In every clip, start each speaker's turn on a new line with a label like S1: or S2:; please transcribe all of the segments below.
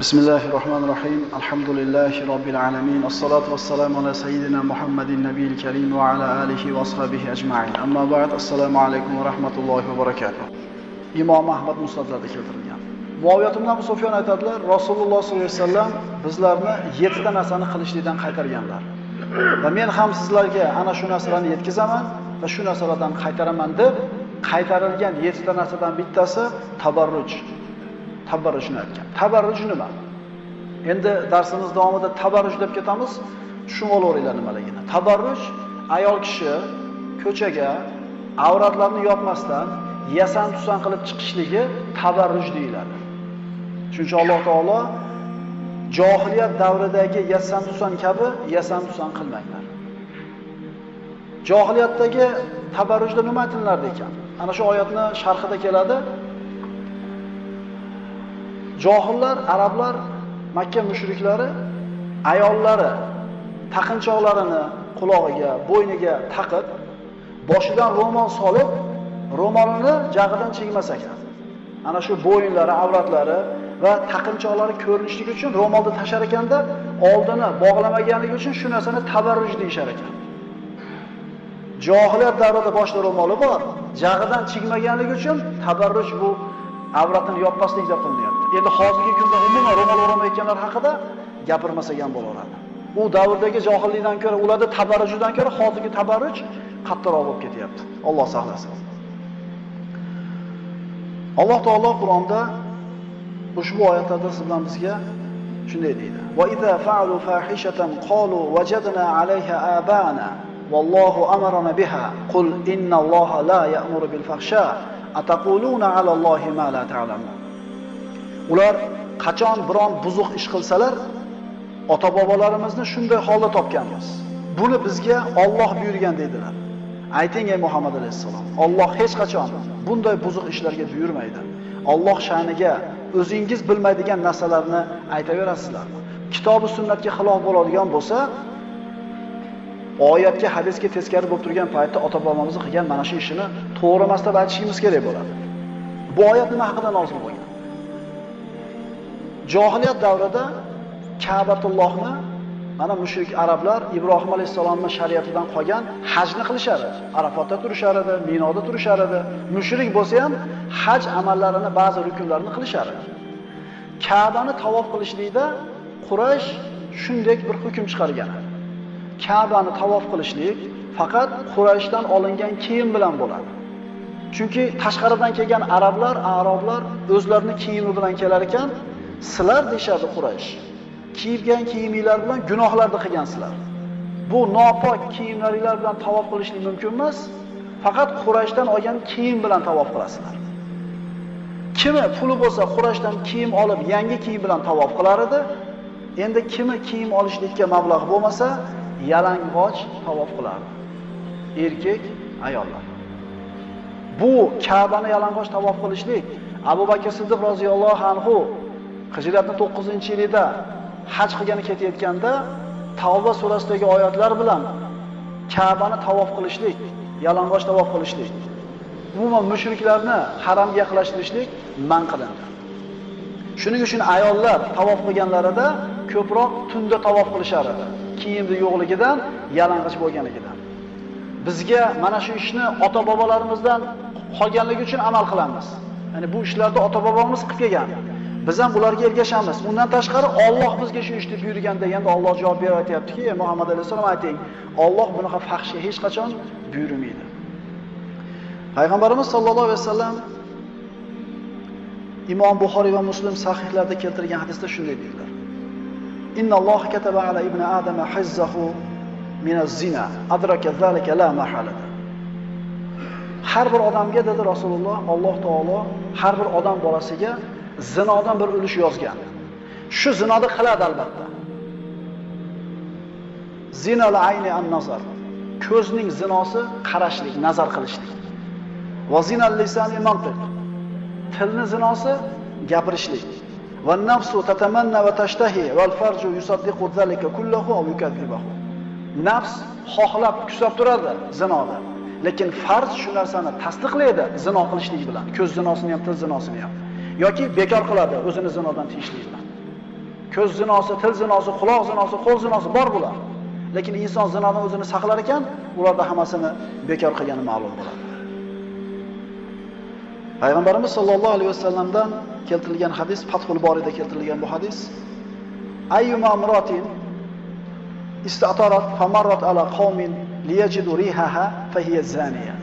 S1: بسم الله الرحمن الرحيم الحمد لله رب العالمين الصلاة والسلام على سيدنا محمد النبي الكريم وعلى آله وأصحابه أجمعين أما بعد السلام عليكم ورحمة الله وبركاته imom ahmad musnadlarda keltirilgan muoviyat ibn abu sufyon aytadilar rasululloh sollallohu alayhi vasallam bizlarni yettita narsani qilishlikdan qaytarganlar va men ham sizlarga ana shu narsalarni yetkazaman va shu narsalardan qaytaraman deb qaytarilgan yettita narsadan bittasi tabarruj Tabarrujni aytgan. Tabarruj nima? Endi darsimiz davomida tabarruj deb ketamiz. Tushunib olaveringlar nimaligini. Tabarruj ayol kishi ko'chaga avratlarni yopmasdan yasan tusan qilib chiqishligi tabarruj deyiladi. Chunki Alloh taolo johiliyat davridagi yasan tusan kabi yasan tusan qilmanglar. Johiliyatdagi tabarrujda nima aytilardi ekan? Ana shu oyatni sharhida keladi. Johillar, arablar, Makka mushriklari ayollari taqinchoqlarini qulog'iga, bo'yniga taqib, boshidan ro'mol solib, ro'molini jag'idan chegmas ekan. Ana shu bo'yinlari, avratlari va taqinchoqlari ko'rinishligi uchun ro'molni tashar ekanda, oldini bog'lamaganligi uchun shu narsani tabarruj deyshar ekan. Johiliyat davrida boshda ro'moli bor, jag'idan chigmaganligi uchun tabarruj bu avratini yopmaslik deb qilinyapti. Endi hozirgi kunda umuman ro'mol o'ramayotganlar haqida gapirmasak ham bo'laveradi. U davrdagi johillikdan ko'ra, ularda tabarrujdan ko'ra hozirgi tabarruj qattiqroq bo'lib ketyapti. Alloh saqlasin. Alloh taolo Qur'onda ushbu oyatlarda siz bilan bizga shunday deydi. Va idza fa'alu fahishatan qalu wajadna 'alayha abana wallohu amarna biha qul innalloha la ya'muru bil fahsha ataquluna 'ala Allohi ma la ta'lamun. Ular qachon biron buzuq ish qilsalar, ota-bobolarimizni shunday holda topganmiz. Buni bizga Alloh buyurgan dedilar. Ayting ey Muhammad alayhisalom, Alloh hech qachon bunday buzuq ishlarga buyurmaydi. Alloh sha'niga o'zingiz bilmaydigan narsalarni aytaverasizlar. Kitobi sunnatga xilof bo'ladigan bo'lsa, oyatga, hadisga teskari bo'lib turgan paytda ota bobomizni qilgan mana shu ishini to'g'ri emas deb aytishimiz kerak bo'ladi. Bu oyat nima haqida nozil bo'lgan? Johiliyat davrida Ka'batullohni mana mushrik arablar Ibrohim alayhisolamning shariatidan qolgan hajni qilishar edi. Arafatda turishar edi, Minoda turishar edi. Mushrik bo'lsa ham haj amallarini, ba'zi rukunlarini qilishar edi. Ka'bani tavof qilishlikda Quraysh shunday bir hukm chiqargan. Ka'bani tavof qilishlik faqat Qurayshdan olingan kiyim bilan bo'ladi. Chunki tashqaridan kelgan arablar, arablar o'zlarini kiyimi bilan kelar ekan, sizlar deyshadi Quraysh. Kiyibgan kiyiminglar bilan gunohlarni qilgansizlar. Bu nopok kiyimlaringlar bilan tavof qilishlik mumkin emas. Faqat Qurayshdan olgan kiyim bilan tavof qilasizlar. Kimi puli bo'lsa Qurayshdan kiyim olib, yangi kiyim bilan tavof qilar edi. Endi kimi kiyim olishlikka mablag' bo'lmasa, yalang'och tavof qilardi. Erkak, ayollar. Bu Ka'bani yalang'och tavof qilishlik Abu Bakr Siddiq roziyallohu anhu Hijratning 9-yilida haj qilgani ketayotganda Tavba surasidagi oyatlar bilan Ka'bani tavof qilishlik, yalang'och tavof qilishlik, umuman mushriklarni haramga yaqinlashtirishlik man qilindi. Shuning uchun ayollar tavof qilganlarida ko'proq tunda tavof qilishar edi. Kiyimni yo'qligidan, yalang'och bo'lganligidan. Bizga mana shu ishni ota-bobolarimizdan qolganligi uchun amal qilamiz. Ya'ni bu ishlarni ota-bobomiz qilib kelgan. Biz ham ularga ergashamiz. Undan tashqari Alloh bizga shu ishni buyurganda, endi Alloh javob beryaptiki, Muhammad alayhisalom ayting, Alloh bunaqa fahshga hech qachon buyurmaydi. Payg'ambarimiz sollallohu alayhi vasallam Imom Buxoriy va Muslim sahihlarda keltirgan hadisda shunday deydilar. Inna Alloh kataba ala ibn Adama hizzahu min az-zina adraka zalika la mahala. Har bir odamga dedi Rasululloh, Alloh taolo har bir odam bolasiga zinodan bir ulush yozgan. Shu zinoni qiladi albatta. Zinal ayni an-nazar. Ko'zning zinosi qarashlik, nazar qilishlik. Va zinal lisani mantiq. Tilning zinosi gapirishlik. Va nafsu tatamanna va tashtahi val farju yusaddiqu zalika kullahu aw yukazzibahu. Nafs xohlab kusab turadi zinoda. Lekin farz shu narsani tasdiqlaydi zino qilishlik bilan. Ko'z zinosini ham, til zinosini ham. Yoki bekor qiladi o'zini zinodan tiyishlikdan. ko'z zinosi, til zinosi, quloq zinosi, qo'l zinosi bor bular. Lekin inson zinodan o'zini saqlar ekan, ularda hammasini bekor qilgani ma'lum bo'ladi. Payg'ambarimiz sollallohu alayhi vasallamdan keltirilgan hadis, Fathul Borida keltirilgan bu hadis. Ayyuma istatarat famarrat ala qaumin liyajidu rihaha fahiya zaniya.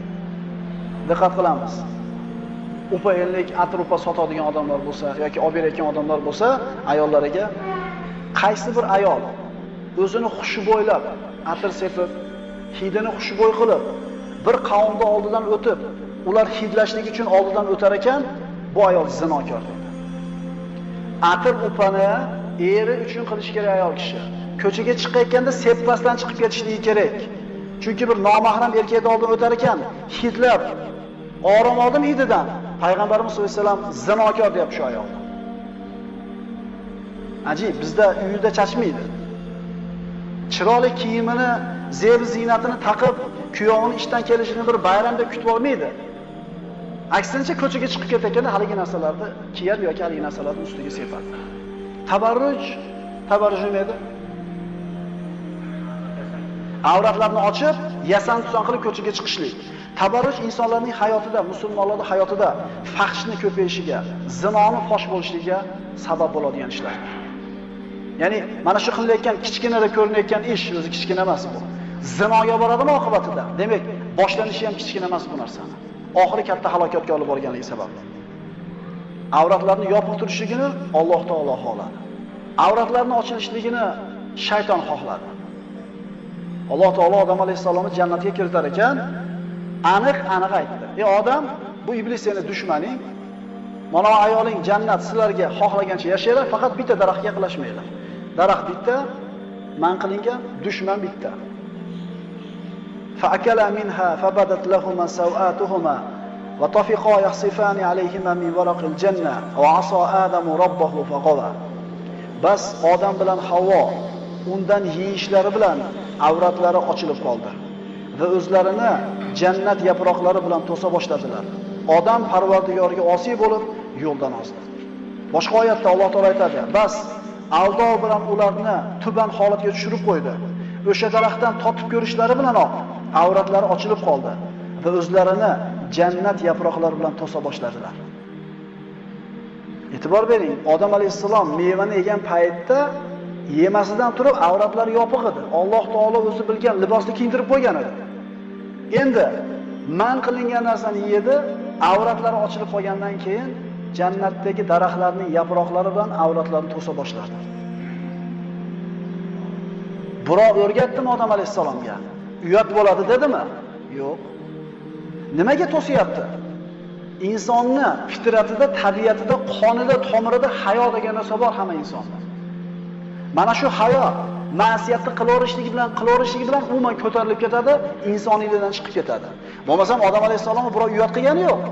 S1: Diqqat qilamiz. Upa ellik atrupa sotadigan odamlar bo'lsa yoki olib berayotgan odamlar bo'lsa ayollariga qaysi bir ayol o'zini xushbo'ylab atir sepib hidini xushbo'y qilib bir qavmni oldidan o'tib ular hidlashlik uchun oldidan o'tar ekan bu ayol zinokor dedi atir upani eri uchun qilish kerak ayol kishi. Ko'chaga chiqayotganda sepmasdan chiqib ketishligi kerak. Chunki bir nomahram erkakni oldidan o'tar ekan hidlab orom oldim hididan. Payg'ambarimiz sollallohu alayhi vasallam zinokor deyapti shu ayolni. ajib bizda uyida chachmaydi chiroyli kiyimini zeb ziynatini taqib kuyovini ishdan kelishini bir bayramda kutib olmaydi. Aksincha ko'chaga chiqib ketayotganda haligi narsalarni kiyadi yoki haligi narsalarni ustiga sepadi. Tabarruj tabarruj nima edi. Avratlarni ochib yasan-tusan qilib ko'chaga chiqishlik. Tabarruj insonlarning hayotida musulmonlarning hayotida fahshni ko'payishiga zinoni fosh bo'lishligiga sabab bo'ladigan ishlar. Ya'ni mana shu qilayotgan kichkinada ko'rinayotgan ish o'zi kichkina emas bu. Zinoga boradimi oqibatida? Demak boshlanishi ham kichkina emas bu narsani oxiri katta halokatga olib borganligi sababli avratlarni yopiq turishligini Alloh taolo xohladi. Avratlarni ochilishligini shayton xohladi. Alloh taolo odam alayhisolamni jannatga kiritar ekan aniq aniq aytdi ey odam bu iblis seni dushmaning mana ayoling jannat sizlarga xohlagancha yashanglar faqat bitta daraxtga yaqinlashmanglar daraxt bitta man qilingan dushman bitta فأكلا منها فبدت لهما سوآتهما وطفقا يخصفان عليهما من ورق الجنة وعصى آدم ربه فغوى bas odam bilan Havvo undan yeyishlari bilan avratlari ochilib qoldi va o'zlarini jannat yaproqlari bilan to'sa boshladilar. Odam Parvardigorga osiy bo'lib yo'ldan ozdi. Boshqa oyatda Alloh taolo aytadi: "Bas aldov bilan ularni tuban holatga tushirib qo'ydi. O'sha daraxtdan totib ko'rishlari bilanoq avratlari ochilib qoldi va o'zlarini jannat yaproqlari bilan to'sa boshladilar." E'tibor bering, Odam alayhissalom mevani yegan paytda yemasidan turib avratlari yopiq edi. Alloh taolo o'zi bilgan libosni kiyintirib qo'ygan edi. Endi man qilingan narsani yedi, avratlari ochilib qolgandan keyin jannatdagi daraxtlarning yaproqlari bilan avratlarini to'sa boshladi. Birov o'rgatdimi odam alayhissalomga? Uyat bo'ladi dedimi? Yo'q. Nimaga to'siyapti? Insonni fitratida, tabiatida, qonida, tomirida hayo degan narsa bor hamma insonda. Mana shu hayo ma'siyatni qilaverishligi bilan qilaverishligi bilan umuman ko'tarilib ketadi, insoniylikdan chiqib ketadi. Bo'lmasam odam alayhissalomni birov uyat qilgani yo'q.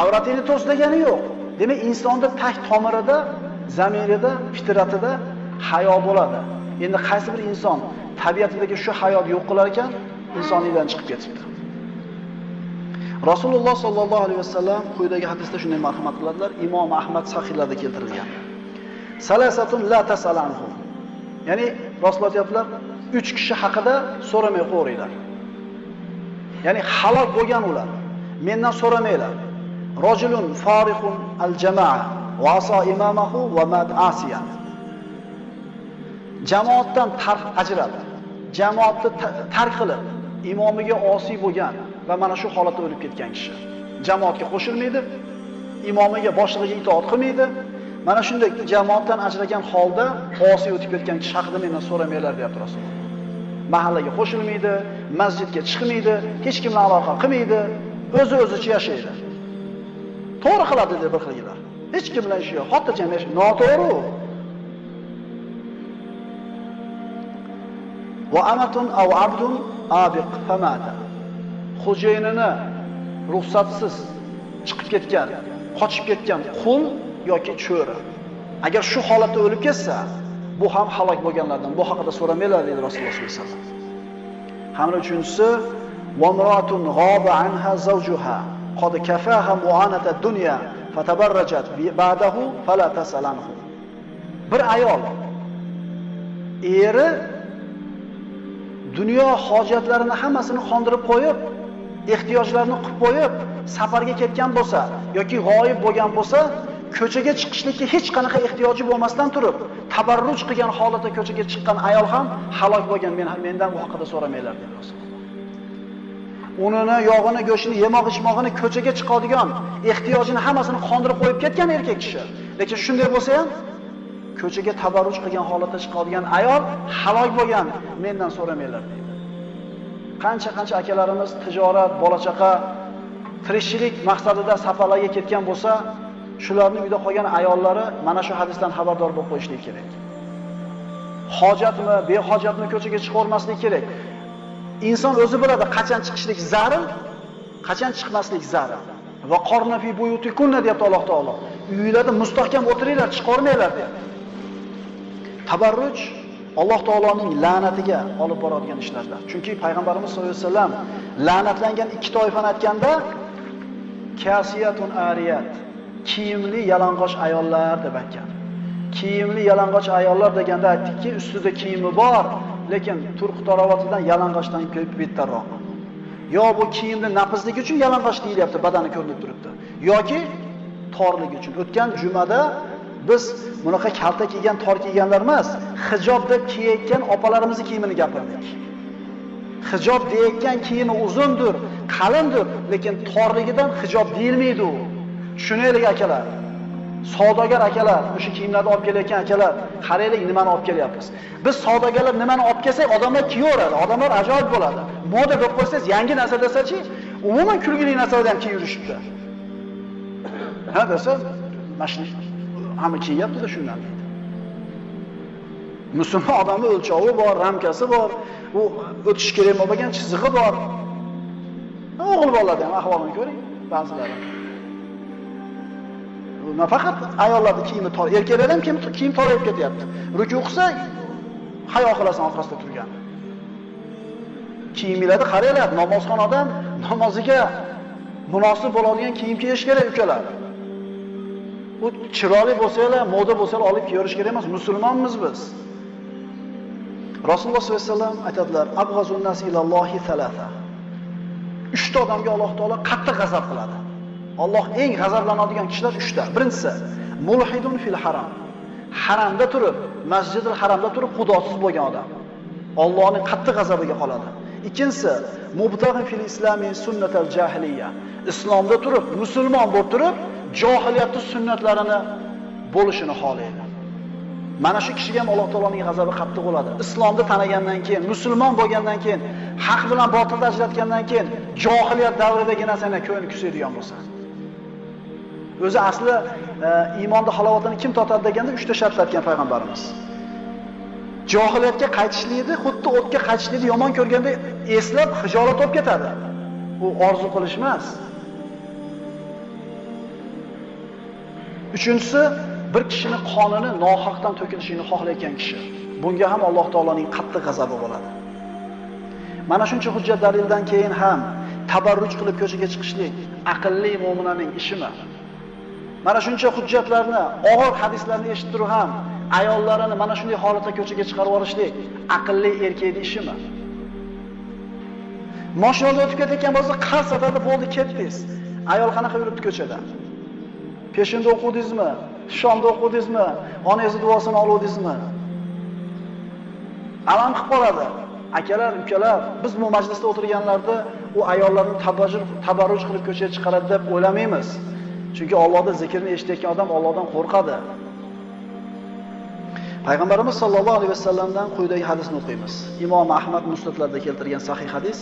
S1: Avratini degani yo'q. Demak, insonda tag tomirida, zamirida, fitratida hayo bo'ladi. Endi qaysi bir inson tabiatidagi shu hayot yo'q qilar ekan, insoniylikdan chiqib ketibdi. Rasululloh sollallohu alayhi vasallam quyidagi hadisda shunday marhamat qiladilar. Imom Ahmad sahihlarda keltirilgan. Salasatun la tasalanhum. Ya'ni Rasululloh 3 kishi haqida so'ramay qo'yinglar. Ya'ni halok bo'lgan ular. Mendan so'ramanglar. Rajulun farihun al-jamaa va asa imamahu va mad asiyan. Jamoatdan tark ajraldi. jamoatni tark qilib, imomiga osiy bo'lgan va mana shu holatda o'lib ketgan kishi. Jamoatga qo'shilmaydi, imomiga boshlig'iga itoat qilmaydi. Mana shunday jamoatdan ajragan holda osiy o'tib ketgan kishi haqida mendan so'ramanglar deyapti Rasululloh. Mahallaga qo'shilmaydi, masjidga chiqmaydi, hech kim bilan aloqa qilmaydi, o'zi o'zicha yashaydi. To'g'ri qiladi deb bir xilgilar. Hech kim bilan ishi yo'q, xotirjam yashaydi. Noto'g'ri. Va amatun aw abdun abiq famata. Xo'jayinini ruxsatsiz chiqib ketgan, qochib ketgan qul yoki cho'ri. Agar shu holatda o'lib ketsa, bu ham halok bo'lganlardan. Bu haqida so'ramanglar dedi Rasululloh sollallohu alayhi vasallam. Hamda uchinchisi wa g'oba ghaba anha zawjuha qad kafaha mu'anata dunya fatabarrajat ba'dahu fala tasalanhu. Bir ayol eri dunyo hojatlarini hammasini qondirib qo'yib, ehtiyojlarini qilib qo'yib, safarga ketgan bo'lsa yoki g'oyib bo'lgan bo'lsa, ko'chaga chiqishlikka hech qanaqa ehtiyoji bo'lmasdan turib, tabarruj qilgan holatda ko'chaga chiqqan ayol ham halok bo'lgan, men mendan bu haqida so'ramanglar dedi Rasululloh. Unini, yog'ini, go'shtini, yemoq ichmog'ini ko'chaga chiqadigan, ehtiyojini hammasini qondirib qo'yib ketgan erkak kishi. Lekin shunday bo'lsa ham ko'chaga tabarruj qilgan holatda chiqadigan ayol halok bo'lgan, mendan so'ramanglar deydi. Qancha-qancha akalarimiz tijorat, bola chaqa, tirikchilik maqsadida safarlarga ketgan bo'lsa, shularning uyda qolgan ayollari mana shu hadisdan xabardor bo'lib qo'yishlik kerak. Hojatmi, behojatmi ko'chaga chiqarmaslik kerak. Inson o'zi biladi qachon chiqishlik zarur, qachon chiqmaslik zarur. Va qorna fi buyutikunna deyapti Alloh taolo. Uylarda mustahkam o'tiringlar, chiqarmanglar deyapti. Tabarruj Alloh taoloning la'natiga olib boradigan ishlardan. Chunki payg'ambarimiz sollallohu alayhi vasallam la'natlangan ikki toifani aytganda kasiyatun ariyat kiyimli yalang'och ayollar deb aytgan. Kiyimli yalang'och ayollar deganda aytdikki, ustida kiyimi bor, lekin turq tarovatidan yalang'ochdan ko'p bettarroq. Yo bu kiyimni nafizlik uchun yalang'och deyilyapti, badani ko'rinib turibdi. yoki torligi uchun. O'tgan jumada biz bunaqa kalta kiygan, tor kiyganlar emas, hijob deb kiyayotgan opalarimizning kiyimini gapirdik. Hijob deyotgan kiyimi uzundir, qalindir, lekin torligidan hijob deyilmaydi u. Tushunaylik akalar. Savdogar akalar, o'sha kiyimlarni olib kelayotgan akalar, qaraylik nimani olib kelyapmiz. Biz savdogarlar nimani olib kelsak, odamlar kiyaveradi, odamlar ajoyib bo'ladi. Moda deb qo'ysangiz, yangi narsa desachi, umuman kulgili narsalarni ham kiyib yurishibdi. Ha desa, mashina hamma kiyyapti-da shundan deydi. Musulmon odamning o'lchovi bor, ramkasi bor, u o'tish kerak bo'lmagan chizig'i bor. O'g'il bolalarda ham ahvolini ko'ring, ba'zilari. Nafaqat ayollarni kiyimi tor, erkaklar ham kiyim kiyim torayib ketyapti. Ruku qilsa hayo qilasan orqasida turgan. Kiyimlarni qaranglar, namozxon odam namoziga munosib bo'ladigan kiyim kiyish kerak ukalar. U chiroyli bo'lsanglar, moda bo'lsa olib kiyarish kerak emas, musulmonmiz biz. Rasululloh sollallohu alayhi vasallam aytadilar: "Abghazun nas ilallohi thalatha." Uchta odamga Alloh taolo qattiq g'azab qiladi. Alloh eng g'azablanadigan kishilar 3 ta. Birinchisi, mulhidun fil haram. Haramda turib, Masjidil Haramda turib xudosiz bo'lgan odam. Allohning qattiq g'azabiga qoladi. Ikkinchisi, mubtaghi fil islami sunnatal jahiliya. Islomda turib, musulmon bo'lib turib, johiliyatning sunnatlarini bo'lishini xohlaydi. Mana shu kishiga ham Alloh taoloning g'azabi qattiq bo'ladi. Islomni tanagandan keyin, musulmon bo'lgandan keyin, haq bilan botilni ajratgandan keyin, johiliyat davridagi narsani ko'ngli kusaydigan bo'lsa. O'zi asli e, halovatini kim totadi deganda 3 ta shart aytgan payg'ambarimiz. Johiliyatga qaytishlikni xuddi o'tga qaytishlikni yomon ko'rganda eslab xijolat olib ketadi. U orzu qilish emas. Uchinchisi, bir kishining qonini nohaqdan to'kilishini xohlayotgan kishi. Bunga ham Alloh taoloning qattiq g'azabi bo'ladi. Mana shuncha hujjat dalildan keyin ham tabarruj qilib ko'chaga chiqishlik aqlli mu'minaning ishimi? Mana shuncha hujjatlarni, og'ir hadislarni eshitib turib ham ayollarini mana shunday holatda ko'chaga chiqarib yuborishlik aqlli erkakning ishimi? Mashinada o'tib ketayotgan bo'lsa, qars atadi, bo'ldi, ketdingiz. Ayol qanaqa yuribdi ko'chada? Peshinda o'qidingizmi? Shomda o'qidingizmi? Onangizni duosini oluvdingizmi? Alam qilib qoladi. Akalar, ukalar, biz bu majlisda o'tirganlarda u ayollarni tabarruj qilib ko'chaga chiqaradi deb o'ylamaymiz. Chunki Allohning zikrni eshitayotgan odam Allohdan qo'rqadi. Payg'ambarimiz sollallohu alayhi vasallamdan quyidagi hadisni o'qiymiz. Imom Ahmad musnadlarida keltirgan sahih hadis: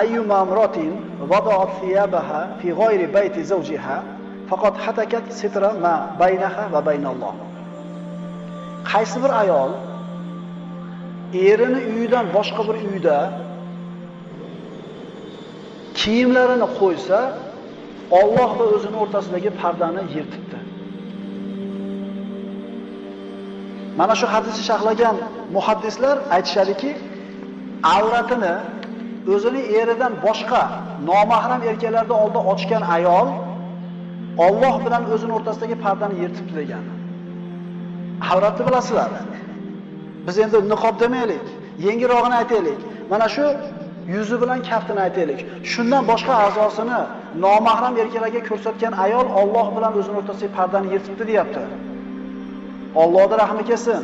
S1: Ayyuma amratin wada'at thiyabaha fi g'ayri bayti zawjiha faqat hatakat sitra ma baynaha va baynalloh. Qaysi bir ayol erini uyidan boshqa bir uyda kiyimlarini qo'ysa, Alloh va o'zini o'rtasidagi pardani yirtibdi. Mana shu hadisni sharhlagan muhaddislar aytishadiki, avratini o'zini eridan boshqa nomahram erkaklarda oldida ochgan ayol Alloh bilan o'zini o'rtasidagi pardani yirtibdi degan. Avratni bilasizlar. Biz endi niqob demaylik, yengilrog'ini aytaylik. Mana shu yuzi bilan kaftini aytaylik. Shundan boshqa a'zosini nomahram erkaklarga ko'rsatgan ayol Alloh bilan o'zini o'rtasidagi pardani yirtibdi deyapti. Allohga rahmi kelsin.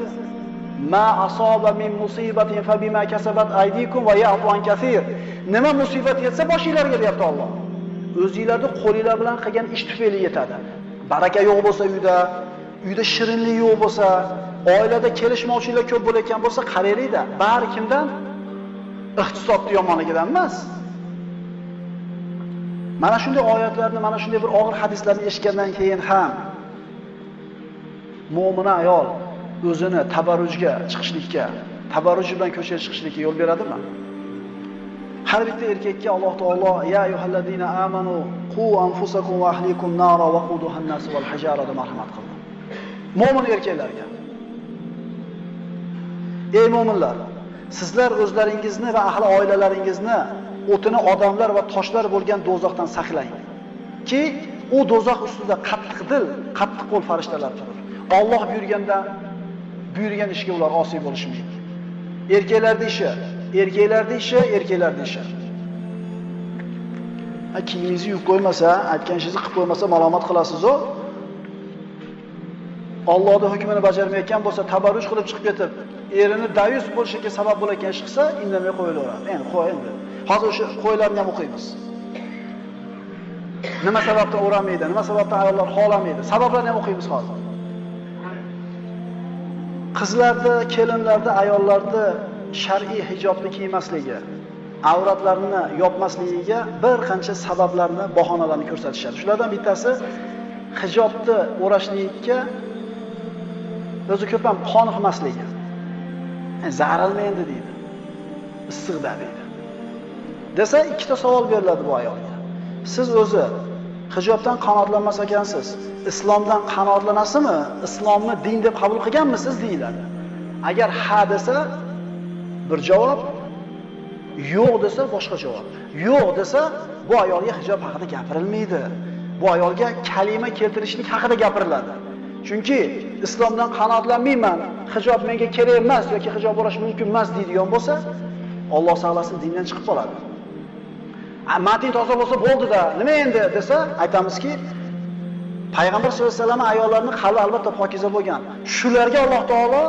S1: Ma asoba min musibatin fa bima kasabat aydikum va ya'fu an kaseer. Nima musibat yetsa boshingizlarga deyapti Alloh. O'zingizlarning qo'linglar bilan qilgan ish tufayli yetadi. Baraka yo'q bo'lsa uyda, uyda shirinlik yo'q bo'lsa, oilada kelishmovchiliklar ko'p bo'layotgan bo'lsa, qaraylik-da, bari kimdan? Iqtisodni yomonligidan emas. Mana shunday oyatlarni, mana shunday bir og'ir hadislarni eshitgandan keyin ham mo'mina ayol o'zini tabarrujga chiqishlikka, tabarruj bilan ko'chaga chiqishlikka yo'l beradimi? Har bitta erkakka Alloh taolo ya ayyuhallazina amanu qu anfusakum va ahlikum nara wa quduha an-nas wal hajara deb marhamat qildi. Mo'min erkaklarga. Ey mo'minlar, sizlar o'zlaringizni va ahli oilalaringizni o'tini odamlar va toshlar bo'lgan do'zaxdan saqlang. Ki u do'zax ustida qattiq dil, qattiq qo'l farishtalar turur. Alloh buyurganda buyurgan ishga ular osiy bo'lishmaydi. erkaklarni ishi, erkaklarni ishi, erkaklarni ishi. Kiyimingizni yuvib qo'ymasa, aytgan ishingizni qilib qo'ymasa malomat qilasiz-ku. Allohning hukmini bajarmayotgan bo'lsa, tabarruj qilib chiqib ketib, erini dayus bo'lishiga sabab bo'layotgan ish qilsa, indamay qo'yilaveradi. Endi qo'y endi. Hozir o'sha qo'ylarni ham o'qiymiz. Nima sababdan o'ramaydi, nima sababdan ayollar xohlamaydi? Sabablarni ham o'qiymiz hozir. Qizlarda, kelinlarda, ayollarda shar'iy hijobni kiymasligi, avratlarini yopmasligiga bir qancha sabablarni, bahonalarni ko'rsatishadi. Shulardan bittasi hijobni o'rashlikka o'zi ko'p ham qoniqmasligi. E, Zaralmaydi deydi. Issiqda deydi. Desa ikkita savol beriladi bu ayolga. Siz o'zi hijobdan qanoatlanmas ekansiz. Islomdan qanoatlanasizmi? Islomni din deb qabul qilganmisiz deyiladi. Agar ha desa bir javob, yo'q desa boshqa javob. Yo'q desa bu ayolga hijob haqida gapirilmaydi. Bu ayolga kalima keltirishlik haqida gapiriladi. Chunki islomdan qanoatlanmayman, hijob menga kerak emas yoki hijob bo'lish mumkin emas deydigan bo'lsa, Alloh saqlasin dindan chiqib qoladi. Matin toza bo'lsa bo'ldida nima endi desa, aytamizki, Payg'ambar sollallohu alayhi vasallam ayollarni qalbi albatta pokiza bo'lgan. Shularga Alloh taolo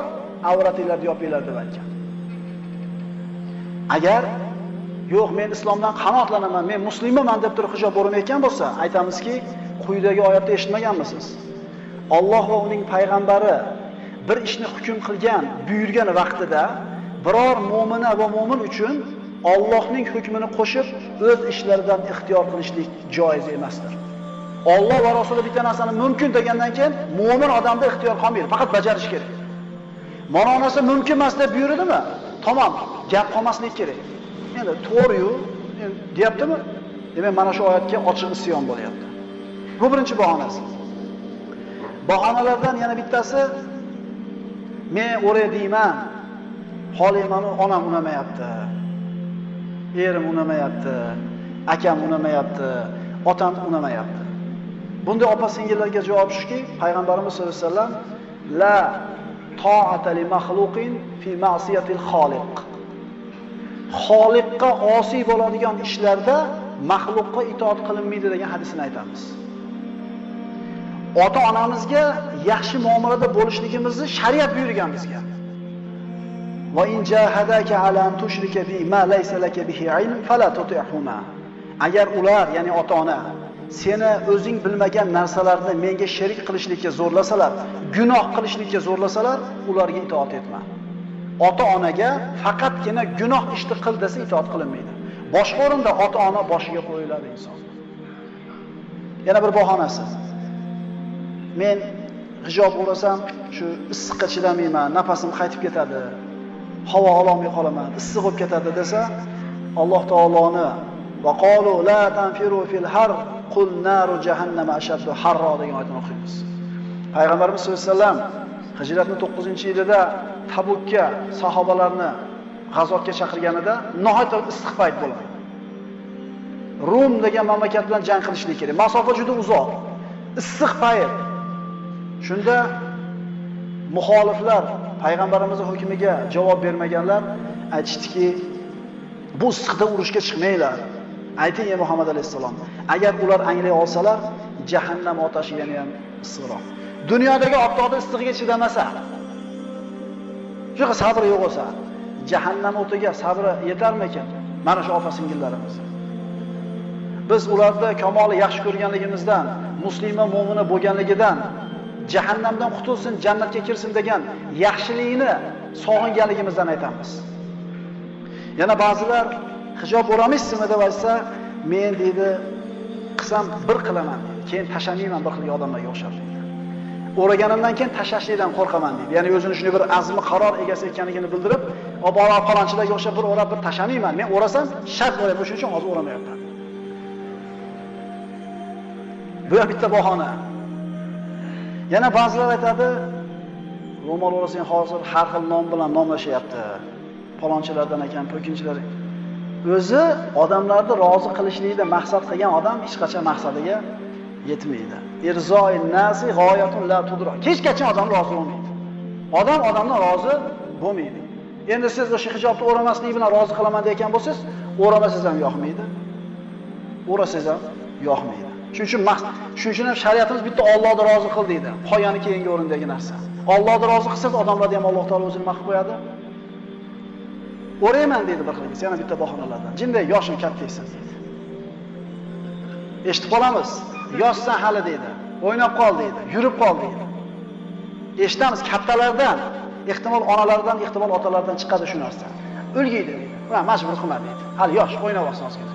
S1: avratinglarni yopinglar deb aytgan. Agar yo'q men islomdan qanoatlanaman, men muslimaman deb turib hijob o'ramayotgan bo'lsa, aytamizki, quyidagi oyatda eshitmaganmisiz? Alloh va uning payg'ambari bir ishni hukm qilgan, buyurgan vaqtida biror mo'mina va mo'min uchun Allohning hukmini qo'shib o'z ishlaridan ixtiyor qilishlik joiz emasdir. Alloh va Rasuli bitta narsani mumkin degandan keyin mu'min odamda ixtiyor qolmaydi, faqat bajarish kerak. Mana onasi mumkin emas deb buyurdimi? Tamom, gap qolmaslik kerak. Endi to'g'ri-yu, deyaptimi? Demak, mana shu oyatga ochiq isyon bo'lyapti. Bu birinchi bahonasi. Bahonalardan yana bittasi men o'ray deyman, holiymanu onam unamayapti. Erim unamayapti, akam unamayapti, otam unamayapti. Bunday opa singillarga javob shuki, payg'ambarimiz sollallohu alayhi vasallam la ta'ata li makhluqin fi ma'siyatil xoliq. Xoliqqa osiy bo'ladigan ishlarda maxluqqa itoat qilinmaydi degan hadisni aytamiz. Ota-onamizga yaxshi muomalada bo'lishligimizni shariat buyurgan bizga. Va in jahadaka ala an tushrika bi ma laysa laka bihi ilm fala tuti'huma. Agar ular, ya'ni ota-ona seni o'zing bilmagan narsalarni menga sherik qilishlikka zo'rlasalar, gunoh qilishlikka zo'rlasalar, ularga itoat etma. Ota-onaga faqatgina gunoh ishni qil desa itoat qilinmaydi. Boshqa o'rinda ota-ona boshiga qo'yiladi inson. Yana bir bahonasi. Men hijob o'rasam, shu issiqqa chidamayman, nafasim qaytib ketadi. Havo ololmay qolaman, issiq bo'lib ketadi desa, Alloh taoloni va la tanfiru fil har qul naru jahannama ashaddu harro degan oyatni o'qiymiz. Payg'ambarimiz sollallohu alayhi vasallam Hijratning 9-yilida Tabukka sahobalarni g'azotga chaqirganida nihoyatda issiq payt bo'ladi. Rum degan mamlakat bilan jang qilishlik kerak. Masofa juda uzoq. issiq payt. Shunda muxoliflar payg'ambarimizning hukmiga javob bermaganlar aytishdiki, bu issiqda urushga chiqmanglar. Ayting ey Muhammad alayhissalom agar ular anglay olsalar, jahannam otashi yana ham issiqroq. Dunyodagi oftobni issig'iga chidamasa, shunaqa sabri yo'q bo'lsa, jahannam o'tiga sabri yetarmikan? Mana shu opa singillarimiz. Biz ularda kamoli yaxshi ko'rganligimizdan, muslima mo'mina bo'lganligidan jahannamdan qutulsin, jannatga kirsin degan yaxshilikni sog'inganligimizdan aytamiz. Yana ba'zilar hijob o'ramaysizmi deb aytsa, men deydi, qilsam bir qilaman. Keyin tashamayman bir xil odamlarga o'xshab deydi. O'raganimdan keyin tashashlikdan qo'rqaman deydi. Ya'ni o'zini shunday bir azmi qaror egasi ekanligini bildirib, obora falonchilarga o'xshab bir o'rab bir tashamayman. Men o'rasam shart bo'ladi, shuning uchun hozir o'ramayapman. Bu ham bitta bahona. Yana ba'zilar aytadi, ro'mol o'rasang hozir har xil nom bilan nomlashyapti. Falonchilardan ekan, po'kinchilar. O'zi odamlarni rozi qilishlikda maqsad qilgan odam hech qachon maqsadiga yetmaydi. Irzoi nasi g'oyatun la tudro Hech qachon odam rozi bo'lmaydi. Odam odamdan rozi bo'lmaydi. Endi siz o'sha hijobni o'ramaslik bilan rozi qilaman degan bo'lsangiz, o'ramasangiz ham yoqmaydi. O'rasangiz ham yoqmaydi. Shuning uchun shuning uchun ham shariatimiz bitta Allohni rozi qil deydi. Qo'yani keyingi o'rindagi narsa. Allohni rozi qilsangiz, odamlarni ham Alloh taolo o'zini mahv qo'yadi. O'rayman deydi bir qilingiz, yana bitta bahonalardan. Jinday yoshim kattaysan deydi. Eshitib qolamiz. Yoshsan hali deydi. O'ynab qol deydi. Yurib qol deydi. Eshitamiz kattalardan, ehtimol onalardan, ehtimol otalardan chiqadi shu narsa. O'lgiydi deydi. Mana majbur qilma deydi. Hali yosh, o'ynab olsin ozgina.